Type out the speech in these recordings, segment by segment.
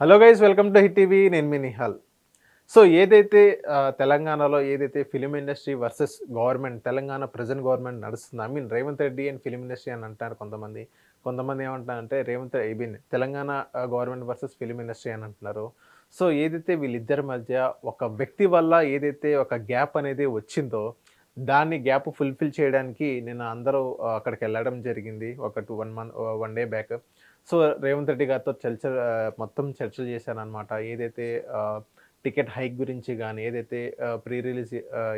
Hello guys welcome to Hit TV. నేను మీ Nihal. So ఏదైతే తెలంగాణలో ఏదైతే film industry versus government Telangana present government నడుస్తుంది I mean Revanth Reddy and film industry అని అంటారు కొంతమంది. కొంతమంది ఏమంటారంటే Revanth I mean Telangana government versus film industry అని అంటున్నారు. సో ఏదైతే వీళ్ళిద్దరి మధ్య ఒక వ్యక్తి వల్ల ఏదైతే ఒక గ్యాప్ అనేది వచ్చిందో దాన్ని గ్యాప్ ఫుల్ఫిల్ చేయడానికి నేను అందరూ అక్కడికి వెళ్ళడం జరిగింది. ఒక two one month one day back. So Revanth Reddy గారితో చర్చ మొత్తం చర్చలు చేశానమాట ఏదైతే టికెట్ హైక్ గురించి కానీ ఏదైతే ప్రీ రిలీజ్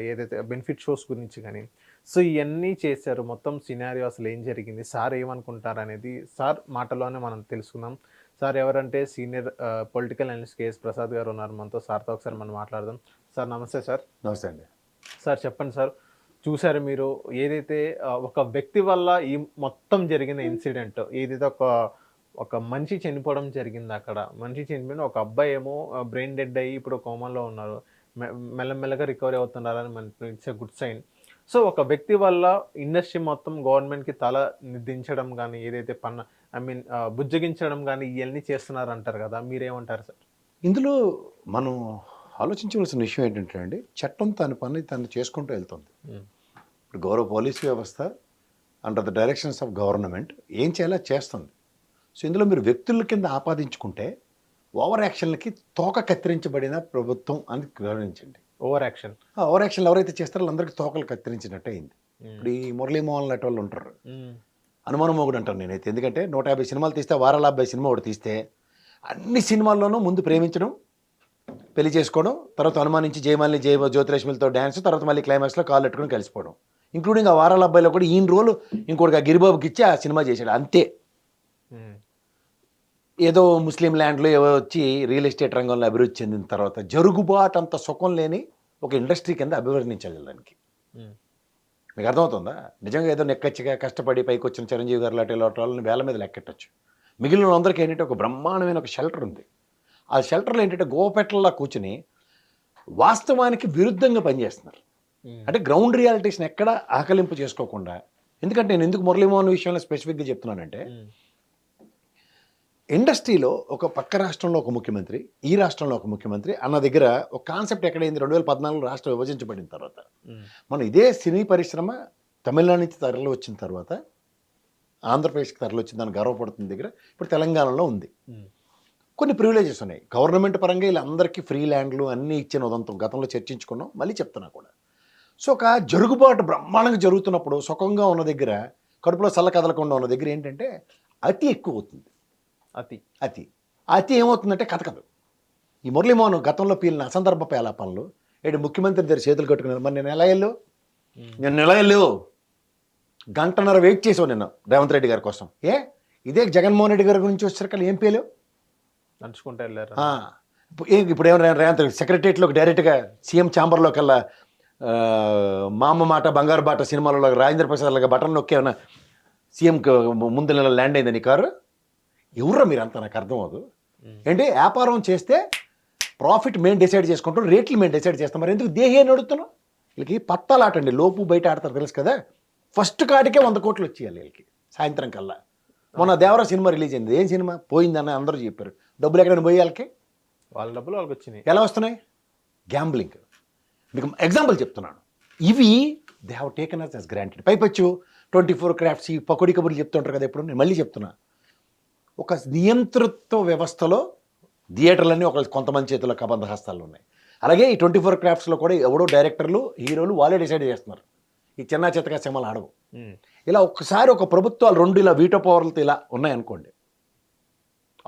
ఏదైతే బెనిఫిట్ షోస్ గురించి కానీ సో ఇవన్నీ చేశారు. మొత్తం సినారియో అసలు ఏం జరిగింది? సార్ ఏమనుకుంటారు అనేది సార్ మాటలోనే మనం తెలుసుకుందాం. సార్ ఎవరంటే senior political analyst KS Prasad garu ఉన్నారు మనతో. సార్తో ఒకసారి మనం మాట్లాడదాం. సార్ నమస్తే సార్. నమస్తే అండి. సార్ చెప్పండి సార్. చూసారు మీరు ఏదైతే ఒక వ్యక్తి వల్ల ఈ మొత్తం జరిగిన ఇన్సిడెంట్ ఏదైతే ఒక ఒక మనిషి చనిపోవడం జరిగింది అక్కడ. మనిషి చనిపోయిన ఒక అబ్బాయి ఏమో బ్రెయిన్ డెడ్ అయ్యి ఇప్పుడు కోమాలో ఉన్నారు. మె- మెల్లమెల్లగా రికవరీ అవుతున్నారని మన it's a good sign. So ఒక వ్యక్తి వల్ల ఇండస్ట్రీ మొత్తం గవర్నమెంట్కి తల దించడం కానీ ఏదైతే పన్న ఐ మీన్ బుజ్జగించడం కానీ ఇవన్నీ చేస్తున్నారు అంటారు కదా మీరేమంటారు సార్? ఇందులో మనం ఆలోచించవలసిన విషయం ఏంటంటే అండి చట్టం తన పని తను చేసుకుంటూ వెళ్తుంది. ఇప్పుడు గౌరవ పోలీస్ వ్యవస్థ under the directions of government ఏం చేయాలో చేస్తుంది. సో ఇందులో మీరు వ్యక్తుల కింద ఆపాదించుకుంటే ఓవర్ యాక్షన్లకి తోక కత్తిరించబడిన ప్రభుత్వం అని గమనించండి. ఓవర్ యాక్షన్ ఓవర్ యాక్షన్లు ఎవరైతే చేస్తారో వాళ్ళందరికీ తోకలు కత్తిరించినట్టే అయింది. ఇప్పుడు ఈ మురళీమోహన్ లాంటి వాళ్ళు ఉంటారు. అనుమానం ఒకటి అంటాను నేనైతే. ఎందుకంటే నూట యాభై సినిమాలు తీస్తే వారాల అబ్బాయి సినిమా ఒకటి తీస్తే అన్ని సినిమాల్లోనూ ముందు ప్రేమించడం పెళ్ళి చేసుకోవడం తర్వాత అనుమానించి జయమాలిని జయ జ్యోతిలక్ష్మిలతో డ్యాన్స్ తర్వాత మళ్ళీ క్లైమాక్స్లో కాళ్ళు పెట్టుకుని కలిసిపోవడం. ఇంక్లూడింగ్ ఆ వారాల అబ్బాయిలో కూడా ఈయన రోలు ఇంకోటి గిరిబాబుకి ఇచ్చి ఆ సినిమా చేశాడు అంతే. ఏదో ముస్లిం ల్యాండ్లో ఏవో వచ్చి రియల్ ఎస్టేట్ రంగంలో అభివృద్ధి చెందిన తర్వాత జరుగుబాటు అంత సుఖం లేని ఒక ఇండస్ట్రీ కింద అభివర్ణించాలి దానికి. మీకు అర్థమవుతుందా? నిజంగా ఏదో నెక్కచ్చిగా కష్టపడి పైకి వచ్చిన చిరంజీవి గారు లాంటి లాంటి వాళ్ళని వేల మీద లెక్కెట్టచ్చు. మిగిలిన వాళ్ళందరికీ ఏంటంటే ఒక బ్రహ్మాండమైన ఒక షెల్టర్ ఉంది. ఆ షెల్టర్లో ఏంటంటే గోపెట్లలా కూర్చుని వాస్తవానికి విరుద్ధంగా పనిచేస్తున్నారు. అంటే గ్రౌండ్ రియాలిటీస్ని ఎక్కడ ఆకలింపు చేసుకోకుండా ఎందుకంటే నేను ఎందుకు మురళీమోహన్ విషయంలో స్పెసిఫిక్గా చెప్తున్నానంటే ఇండస్ట్రీలో ఒక పక్క రాష్ట్రంలో ఒక ముఖ్యమంత్రి ఈ రాష్ట్రంలో ఒక ముఖ్యమంత్రి అన్న దగ్గర ఒక కాన్సెప్ట్ ఎక్కడైంది? రెండు వేల పద్నాలుగులో రాష్ట్రం విభజించబడిన తర్వాత. మనం ఇదే సినీ పరిశ్రమ తమిళనాడు నుంచి తరలి వచ్చిన తర్వాత ఆంధ్రప్రదేశ్కి తరలి వచ్చిన దాన్ని గర్వపడుతున్న దగ్గర ఇప్పుడు తెలంగాణలో ఉంది. కొన్ని ప్రివిలేజెస్ ఉన్నాయి. గవర్నమెంట్ పరంగా వీళ్ళందరికీ ఫ్రీ ల్యాండ్లు అన్నీ ఇచ్చిన ఉదంతం గతంలో చర్చించుకున్నాం. మళ్ళీ చెప్తున్నా కూడా. సో ఒక జరుగుబాటు బ్రహ్మాండంగా జరుగుతున్నప్పుడు సుఖంగా ఉన్న దగ్గర కడుపులో చల్ల కదలకుండా ఉన్న దగ్గర ఏంటంటే అతి ఎక్కువ అవుతుంది. అతి. అతి. అతి ఏమవుతుందంటే కథకదు ఈ మురళీమోహన్ గతంలో పీలిన అసందర్భ పేలాపనలు ఏడు ముఖ్యమంత్రి దగ్గర చేతులు కట్టుకున్నారు మరి నేను ఎలా వెళ్ళు నేను ఎలా వెళ్ళు గంటన్నర వెయిట్ చేసావు నిన్న రేవంత్ రెడ్డి గారి కోసం. ఏ? ఇదే జగన్మోహన్ రెడ్డి గారి గురించి వచ్చేసరికి ఏం పేలేవు నడుచుకుంటూ వెళ్ళారు. ఇప్పుడు ఏమైనా రేవంత్ సెక్రటరియట్లోకి డైరెక్ట్గా సీఎం ఛాంబర్లోకి వెళ్ళా ఆ, మా అమ్మ మాట బంగారు బాట సినిమాలలో రాజేంద్ర ప్రసాద్ లాగా బటన్ నొక్కి సీఎంకి ముందు నెల ల్యాండ్ అయింది నీ కారు? ఎవరో మీరు అంత నాకు అర్థం అవ్వదు ఏంటి? వ్యాపారం చేస్తే ప్రాఫిట్ మేము డిసైడ్ చేసుకుంటాం రేట్లు మేము డిసైడ్ చేస్తాం. మరి ఎందుకు దేహే నడుతున్నాం వీళ్ళకి పత్తాలాటండి లోపు బయట ఆడతారు తెలుసు కదా? ఫస్ట్ కాడికే వంద కోట్లు వచ్చేయాలి వీళ్ళకి సాయంత్రం కల్లా. మొన్న దేవరా సినిమా రిలీజ్ అయింది. ఏం సినిమా? పోయిందని అందరూ చెప్పారు. డబ్బులు ఎక్కడైనా పోయి వాళ్ళకి? వాళ్ళ డబ్బులు వాళ్ళకి వచ్చినాయి. ఎలా వస్తున్నాయి? గ్యాంబ్లింగ్ మీకు ఎగ్జాంపుల్ చెప్తున్నాను. ఇవి they have taken us as granted పైపచ్చు twenty four crafts ఈ పకోడీ కబుర్లు చెప్తుంటారు కదా ఇప్పుడు నేను మళ్ళీ చెప్తున్నా. ఒక నియంతృత్వ వ్యవస్థలో థియేటర్లన్నీ ఒక కొంతమంది చేతుల్లో కబంధ హస్తాలు ఉన్నాయి. అలాగే ఈ ట్వంటీ ఫోర్ క్రాఫ్ట్స్లో కూడా ఎవడో డైరెక్టర్లు హీరోలు వాళ్ళే డిసైడ్ చేస్తున్నారు. ఈ చిన్న చిత్తగా సినిమాలు ఆడవు. ఇలా ఒక్కసారి ఒక ప్రభుత్వాలు రెండు ఇలా వీటో పవర్లతో ఇలా ఉన్నాయనుకోండి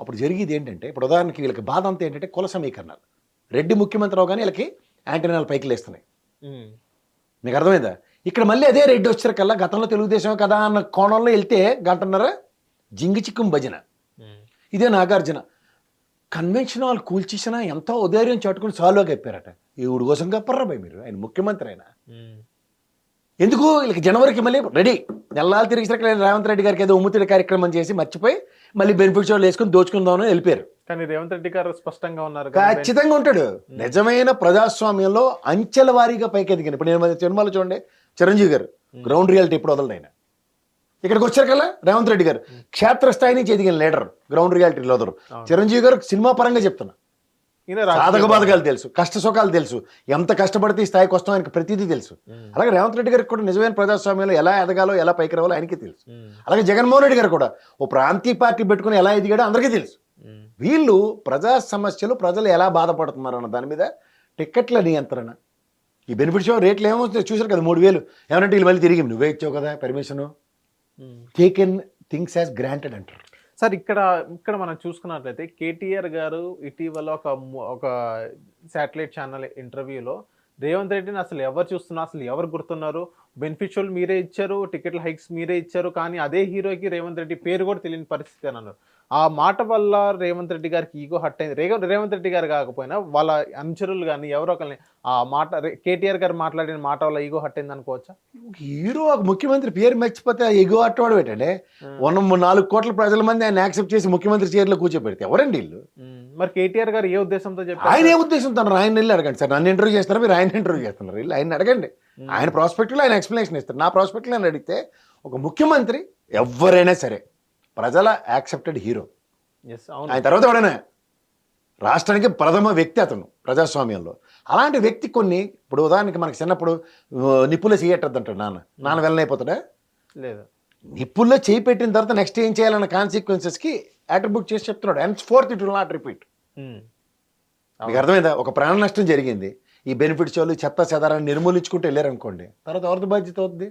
అప్పుడు జరిగేది ఏంటంటే ఇప్పుడు ఉదాహరణకి వీళ్ళకి బాధ అంతా ఏంటంటే కుల సమీకరణాలు. రెడ్డి ముఖ్యమంత్రి అవగానే వీళ్ళకి యాంటీనాలు పైకి లేస్తున్నాయి. మీకు అర్థమైందా? ఇక్కడ మళ్ళీ అదే రెడ్డి వచ్చారకల్లా గతంలో తెలుగుదేశం కదా అన్న కోణంలో వెళ్తే గంటన్నర జింగి చిక్కుం భజన. ఇదే నాగార్జున. కన్వెన్షన్ హాల్ కూల్చేసినా ఎంతో ఉదయం చాటుకుని సాల్వ్గా చెప్పారట ఈవిడ కోసం కప్పర్రా భయ్ మీరు ఆయన ముఖ్యమంత్రి అయినా ఎందుకు? వీళ్ళకి జనవరికి మళ్ళీ రెడీ. నెలలు తిరిగిసరికి రేవంత్ రెడ్డి గారికి ఏదో ఉమ్ముతుడి కార్యక్రమం చేసి మర్చిపోయి మళ్ళీ బెనిఫిట్స్ వాళ్ళు వేసుకుని దోచుకుందామని వెళ్ళిపోయారు. కానీ రేవంత్ రెడ్డి గారు స్పష్టంగా ఉన్నారు ఖచ్చితంగా ఉంటాడు. నిజమైన ప్రజాస్వామ్యంలో అంచెల వారీగా పైకి ఎదిగిన ఇప్పుడు నేను సినిమాలో చూడండి. చిరంజీవి గారు గ్రౌండ్ రియాలిటీ ఎప్పుడు వదలడు ఆయన? ఇక్కడికి వచ్చారు కదా రేవంత్ రెడ్డి గారు. క్షేత్రస్థాయి నుంచి ఎదిగిన లీడర్ గ్రౌండ్ రియాలిటీ లోదరు అవును. చిరంజీవి గారు సినిమా పరంగా చెప్తున్నా. సాధక బాధకాలు తెలుసు కష్ట సుఖాలు తెలుసు. ఎంత కష్టపడితే ఈ స్థాయికి వస్తాం ఆయనకి ప్రతిదీ తెలుసు. అలాగే రేవంత్ రెడ్డి గారికి కూడా నిజమైన ప్రజాస్వామ్యంలో ఎలా ఎదగాలో ఎలా పైకి రావాలో ఆయనకి తెలుసు. అలాగే జగన్మోహన్ రెడ్డి గారు కూడా ఓ ప్రాంతీయ పార్టీ పెట్టుకుని ఎలా ఎదిగాడో అందరికీ తెలుసు. వీళ్ళు ప్రజా సమస్యలు ప్రజలు ఎలా బాధపడుతున్నారు అన్న దాని మీద టిక్కెట్ల నియంత్రణ. ఈ బెనిఫిట్ షో రేట్లు ఏమో చూసారు కదా మూడు వేలు. ఏమంటే వీళ్ళు మళ్ళీ తిరిగి నువ్వే ఇచ్చావు కదా permission. Taken things as granted అంటారు. సార్ ఇక్కడ ఇక్కడ మనం చూసుకున్నట్లయితే కేటీఆర్ గారు ఇటీవల ఒక ఒక శాటిలైట్ ఛానల్ ఇంటర్వ్యూలో రేవంత్ రెడ్డిని అసలు ఎవరు చూస్తున్నారు? అసలు ఎవరు గుర్తున్నారు? బెనిఫిషియల్ మీరే ఇచ్చారు టికెట్ల హైక్స్ మీరే ఇచ్చారు కానీ అదే హీరోకి రేవంత్ రెడ్డి పేరు కూడా తెలియని పరిస్థితి అని అన్నారు. ఆ మాట వల్ల రేవంత్ రెడ్డి గారికి ఈగో హట్ అయింది. రేవంత్ రేవంత్ రెడ్డి గారు కాకపోయినా వాళ్ళ అనుచరులు కానీ ఎవరో ఒకరిని ఆ మాట కేటీఆర్ గారు మాట్లాడిన మాట వల్ల ఈగో హట్ అయింది అనుకోవచ్చా? హీరో ఒక ముఖ్యమంత్రి పేరు మర్చిపోతే ఎగో అట్టవాడు పెట్టండి ఉన్న ము- నాలుగు కోట్ల ప్రజల మంది ఆయన యాక్సెప్ట్ చేసి ముఖ్యమంత్రి చైర్లో కూర్చోబెడితే ఎవరండి వీళ్ళు. మరి కేటీఆర్ గారు ఏ ఉద్దేశంతో ఆయన చెప్పారు ఏ ఉద్దేశం తను ఆయన వెళ్ళి అడగండి సార్. నన్ను ఇంటర్వ్యూ చేస్తారా మీరు ఆయన ఇంటర్వ్యూ చేస్తున్నారు. వీళ్ళు ఆయన అడగండి. ఆయన ప్రాస్పెక్ట్లో ఆయన ఎక్స్ప్లెనేషన్ ఇస్తారు. నా ప్రాస్పెక్ట్లో నేను అడిగితే ఒక ముఖ్యమంత్రి ఎవరైనా సరే ప్రజల యాక్సెప్టెడ్ హీరో. ఆయన తర్వాత ఎవడైనా రాష్ట్రానికి ప్రథమ వ్యక్తి అతను ప్రజాస్వామ్యంలో. అలాంటి వ్యక్తి కొన్ని ఇప్పుడు ఉదాహరణకి మనకి చిన్నప్పుడు నిప్పులో చేయట్టద్దంటాడు నాన్న. నాన్న వెళ్ళనైపోతాడా లేదు. నిప్పుల్లో చేయి పెట్టిన తర్వాత నెక్స్ట్ ఏం చేయాలన్న కాన్సిక్వెన్సెస్కి అట్రిబ్యూట్ చేసి చెప్తున్నాడు. And fourth it will not repeat. మీకు అర్థమైందా? ఒక ప్రాణ నష్టం జరిగింది. ఈ బెనిఫిట్స్ వాళ్ళు చెత్త చెదారాన్ని నిర్మూలించుకుంటూ వెళ్ళారనుకోండి. తర్వాత ఎవరిది బాధ్యత అవుతుంది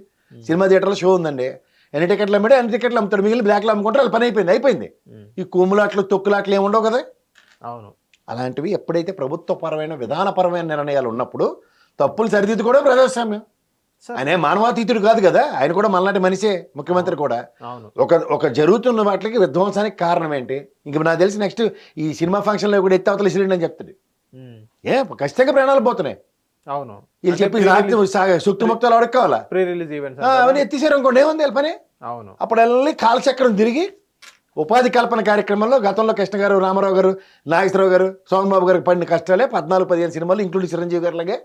సినిమా థియేటర్లో షో ఉందండి. ఎన్ని టికెట్లు అమ్మాడు ఎన్ని టికెట్లు అమ్ముతాడు? మిగిలిన బ్లాక్లో అమ్ముకుంటారు వాళ్ళ పని అయిపోయింది. అయిపోయింది. ఈ కుమ్ములాట్లు తొక్కులాట్లు ఏమి ఉండవు కదా? అవును. అలాంటివి ఎప్పుడైతే ప్రభుత్వపరమైన విధానపరమైన నిర్ణయాలు ఉన్నప్పుడు తప్పులు సరిదిద్దుకోవడం ప్రజాస్వామ్యం. ఆయన మానవాతీతుడు కాదు కదా? ఆయన కూడా మనలాంటి మనిషే ముఖ్యమంత్రి కూడా. ఒక ఒక జరుగుతున్న వాటికి విధ్వంసానికి కారణం ఏంటి? ఇంక నాకు తెలిసి నెక్స్ట్ ఈ సినిమా ఫంక్షన్లో కూడా ఎత్తి అవతల ఇసిరిండి అని చెప్తాడు. ఏ ఖచ్చితంగా ప్రాణాలు పోతున్నాయి. అవును. వీళ్ళు చెప్పి సుక్తి ముక్తాలు అడగ కావాలా? ప్రీ రిలీజ్ ఈవెంట్స్ అవన్నీ ఎత్తిసారు అనుకోండి ఏముంది పని? అవును. అప్పుడు వెళ్ళి కాలచక్రం తిరిగి ఉపాధి కల్పన కార్యక్రమంలో గతంలో కృష్ణ గారు రామారావు గారు నాగేశ్వరరావు గారు సోమబాబు గారికి పడిన కష్టాలే పద్నాలుగు పదిహేను సినిమాలు ఇంక్లూడింగ్ చిరంజీవి గారిలాగే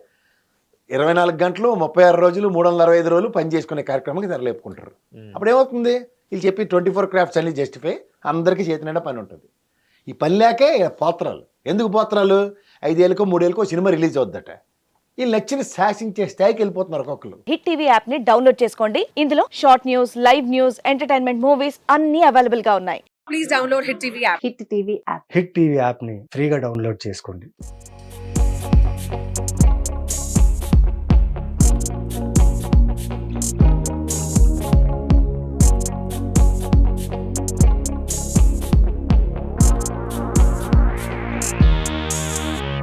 ఇరవై నాలుగు గంటలు ముప్పై ఆరు రోజులు మూడు వందల అరవై ఐదు రోజులు పని చేసుకునే కార్యక్రమానికి తెరలేపుకుంటారు. అప్పుడు ఏమవుతుంది వీళ్ళు చెప్పి ట్వంటీ ఫోర్ క్రాఫ్ట్స్ అన్ని జస్టిఫై అందరికీ చేతి నిండా పని ఉంటుంది. ఈ పని లేకే పోత్రాలు. ఎందుకు పోత్రాలు? ఐదేళ్ళకో మూడేళ్ళకో సినిమా రిలీజ్ అవుద్దట. ఈ లక్ష్యని శాసించే స్థాయికి వెళ్ళిపోతున్నారు ఒక్కొక్కరు. హిట్ టీవీ యాప్ని డౌన్లోడ్ చేసుకోండి. ఇందులో short news live news entertainment movies అన్ని అవైలబుల్గా ఉన్నాయి. Please download Hit TV app. Hit TV app. Hit TV యాప్ని ఫ్రీగా డౌన్లోడ్ చేసుకోండి.